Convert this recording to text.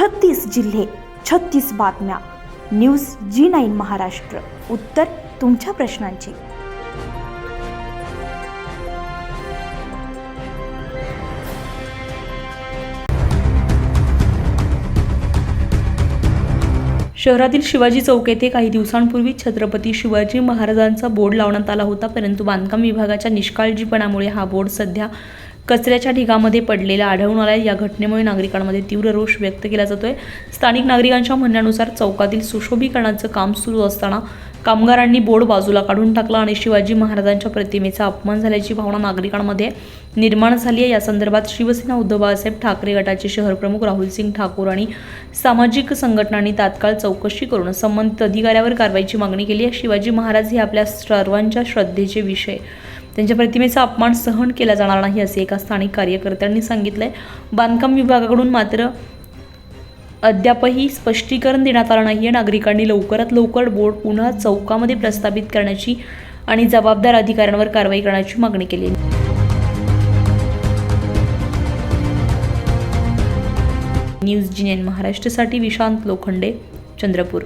छत्तीस जिल्हे छत्तीस बातम्या. News G nine Maharashtra. उत्तर तुमच्या प्रश्नांची. शहरातील शिवाजी चौक येथे काही दिवसांपूर्वी छत्रपती शिवाजी महाराजांचा बोर्ड लावण्यात आला होता परंतु बांधकाम विभागाच्या निष्काळजीपणामुळे हा बोर्ड सध्या कचऱ्याच्या ढिगामध्ये पडलेला आढळून आला या घटनेमुळे नागरिकांमध्ये तीव्र रोष व्यक्त केला जातोय. स्थानिक नागरिकांच्या म्हणण्यानुसार चौकातील सुशोभीकरणाचं काम सुरू असताना कामगारांनी बोर्ड बाजूला काढून टाकला आणि शिवाजी महाराजांच्या प्रतिमेचा अपमान झाल्याची भावना नागरिकांमध्ये निर्माण झाली आहे. या संदर्भात शिवसेना उद्धव बाळासाहेब ठाकरे गटाचे शहरप्रमुख राहुल सिंग ठाकूर आणि सामाजिक संघटनांनी तात्काळ चौकशी करून संबंधित अधिकाऱ्यावर कारवाईची मागणी केली आहे. शिवाजी महाराज हे आपल्या सर्वांच्या श्रद्धेचे विषय. त्यांच्या प्रतिमेचा अपमान सहन केला जाणार नाही असे एका स्थानिक कार्यकर्त्यांनी सांगितलं आहे बांधकाम विभागाकडून मात्र अद्यापही स्पष्टीकरण देण्यात आलं नाही. आहे नागरिकांनी लवकरात लवकर बोर्ड पुन्हा चौकामध्ये प्रस्थापित करण्याची आणि जबाबदार अधिकाऱ्यांवर कारवाई करण्याची मागणी केली आहे. न्यूज जिनेन महाराष्ट्रासाठी विशांत लोखंडे चंद्रपूर.